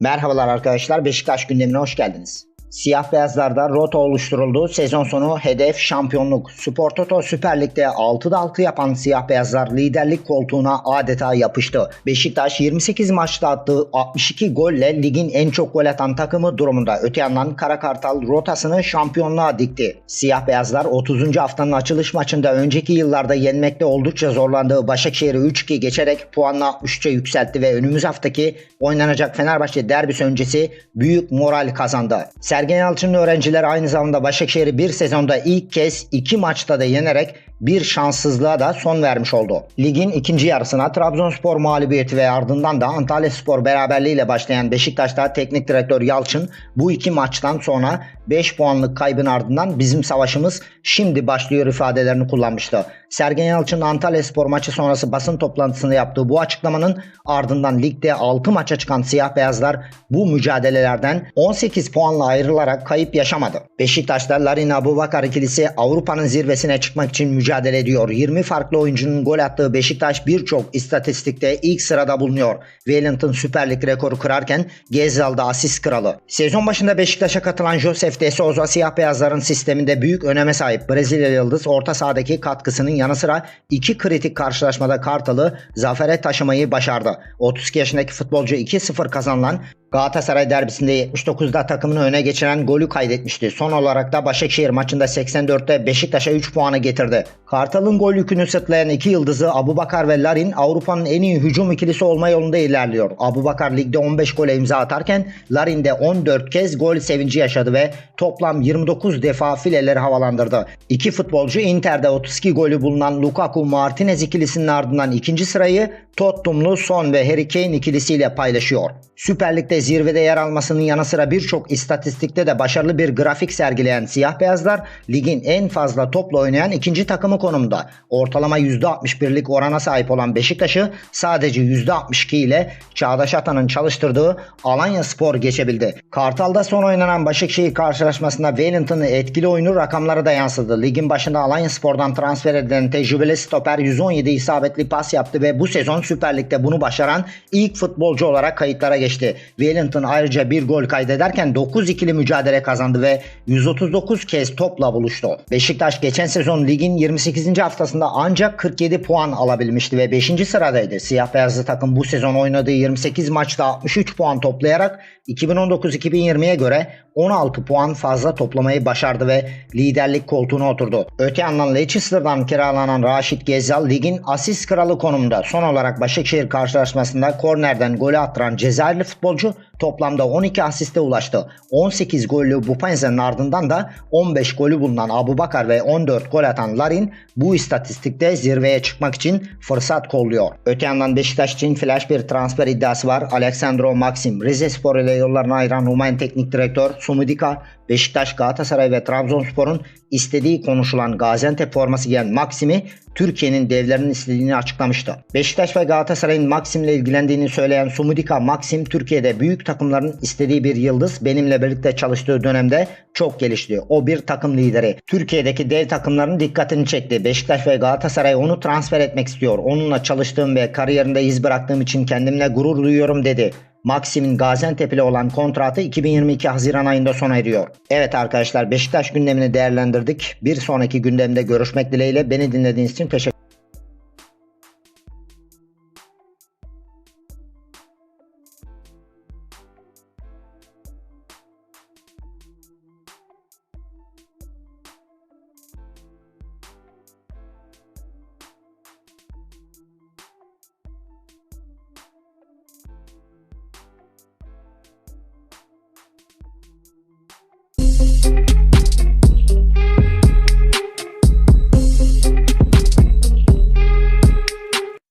Merhabalar arkadaşlar Beşiktaş gündemine hoş geldiniz. Siyah beyazlarda rota oluşturuldu. Sezon sonu hedef şampiyonluk. Spor Toto Süper Lig'de 6'da 6 yapan siyah beyazlar liderlik koltuğuna adeta yapıştı. Beşiktaş 28 maçta attığı 62 golle ligin en çok gol atan takımı durumunda. Öte yandan Kara Kartal rotasını şampiyonluğa dikti. Siyah beyazlar 30. haftanın açılış maçında önceki yıllarda yenmekte oldukça zorlandığı Başakşehir'i 3-2 geçerek puanla 63'e yükseltti ve önümüz haftaki oynanacak Fenerbahçe derbisi öncesi büyük moral kazandı. Sergen Yalçın'ın öğrenciler aynı zamanda Başakşehir'i bir sezonda ilk kez iki maçta da yenerek bir şanssızlığa da son vermiş oldu. Ligin ikinci yarısına Trabzonspor mağlubiyeti ve ardından da Antalyaspor beraberliğiyle başlayan Beşiktaş'ta teknik direktör Yalçın bu iki maçtan sonra 5 puanlık kaybın ardından bizim savaşımız şimdi başlıyor ifadelerini kullanmıştı. Sergen Yalçın Antalyaspor maçı sonrası basın toplantısında yaptığı bu açıklamanın ardından ligde 6 maça çıkan siyah beyazlar bu mücadelelerden 18 puanla ayrılarak kayıp yaşamadı. Beşiktaş'ta Larin Abubakar ikilisi Avrupa'nın zirvesine çıkmak için mücadele ediyor. 20 farklı oyuncunun gol attığı Beşiktaş birçok istatistikte ilk sırada bulunuyor. Wellington Süper Lig rekoru kırarken Gezzal'da asist kralı. Sezon başında Beşiktaş'a katılan Josef de Souza siyah beyazların sisteminde büyük öneme sahip Brezilya yıldız orta sahadaki katkısının yanı sıra iki kritik karşılaşmada Kartal'ı zafere taşımayı başardı. 32 yaşındaki futbolcu 2-0 kazanılan Galatasaray derbisinde 79'da takımını öne geçiren golü kaydetmişti. Son olarak da Başakşehir maçında 84'te Beşiktaş'a 3 puanı getirdi. Kartal'ın gol yükünü sırtlayan iki yıldızı Abubakar ve Larin Avrupa'nın en iyi hücum ikilisi olma yolunda ilerliyor. Abubakar ligde 15 gole imza atarken Larin de 14 kez gol sevinci yaşadı ve toplam 29 defa fileleri havalandırdı. İki futbolcu Inter'de 32 golü bulunan Lukaku Martinez ikilisinin ardından ikinci sırayı Tottenham'lu Son ve Harry Kane ikilisiyle paylaşıyor. Süper Lig'de zirvede yer almasının yanı sıra birçok istatistikte de başarılı bir grafik sergileyen siyah beyazlar ligin en fazla topla oynayan ikinci takımı konumda. Ortalama %61'lik orana sahip olan Beşiktaş'ı sadece %62 ile Çağdaş Atan'ın çalıştırdığı Alanya Spor geçebildi. Kartal'da son oynanan Başakşehir karşılaşmasında Wellington'ın etkili oyunu rakamlara da yansıdı. Ligin başında Alanya Spor'dan transfer edilen tecrübeli stoper 117 isabetli pas yaptı ve bu sezon Süper Lig'de bunu başaran ilk futbolcu olarak kayıtlara geçti. Wellington ayrıca bir gol kaydederken 9 ikili mücadele kazandı ve 139 kez topla buluştu. Beşiktaş geçen sezon ligin 28. haftasında ancak 47 puan alabilmişti ve 5. sıradaydı. Siyah beyazlı takım bu sezon oynadığı 28 maçta 63 puan toplayarak 2019-2020'ye göre 16 puan fazla toplamayı başardı ve liderlik koltuğuna oturdu. Öte yandan Leicester'dan kiralanan Raşit Gezzal ligin asist kralı konumda. Son olarak Başakşehir karşılaşmasında kornerden golü attıran Cezayirli futbolcu toplamda 12 asiste ulaştı. 18 gollü Bupenze'nin ardından da 15 golü bulunan Abubakar ve 14 gol atan Larin bu istatistikte zirveye çıkmak için fırsat kolluyor. Öte yandan Beşiktaş için flash bir transfer iddiası var. Alexandro Maxim, Rize Spor ile yollarını ayıran Rumen Teknik Direktör Sumudika, Beşiktaş, Galatasaray ve Trabzonspor'un istediği konuşulan Gaziantep forması giyen Maxim'i Türkiye'nin devlerinin istediğini açıklamıştı. Beşiktaş ve Galatasaray'ın Maxim'le ilgilendiğini söyleyen Sumudika, Maxim Türkiye'de büyük takımların istediği bir yıldız. Benimle birlikte çalıştığı dönemde çok gelişti. O bir takım lideri. Türkiye'deki dev takımların dikkatini çekti. Beşiktaş ve Galatasaray onu transfer etmek istiyor. Onunla çalıştığım ve kariyerinde iz bıraktığım için kendimle gurur duyuyorum dedi. Maxim'in Gaziantep olan kontratı 2022 Haziran ayında sona eriyor. Evet arkadaşlar Beşiktaş gündemini değerlendirdik. Bir sonraki gündemde görüşmek dileğiyle beni dinlediğiniz için teşekkür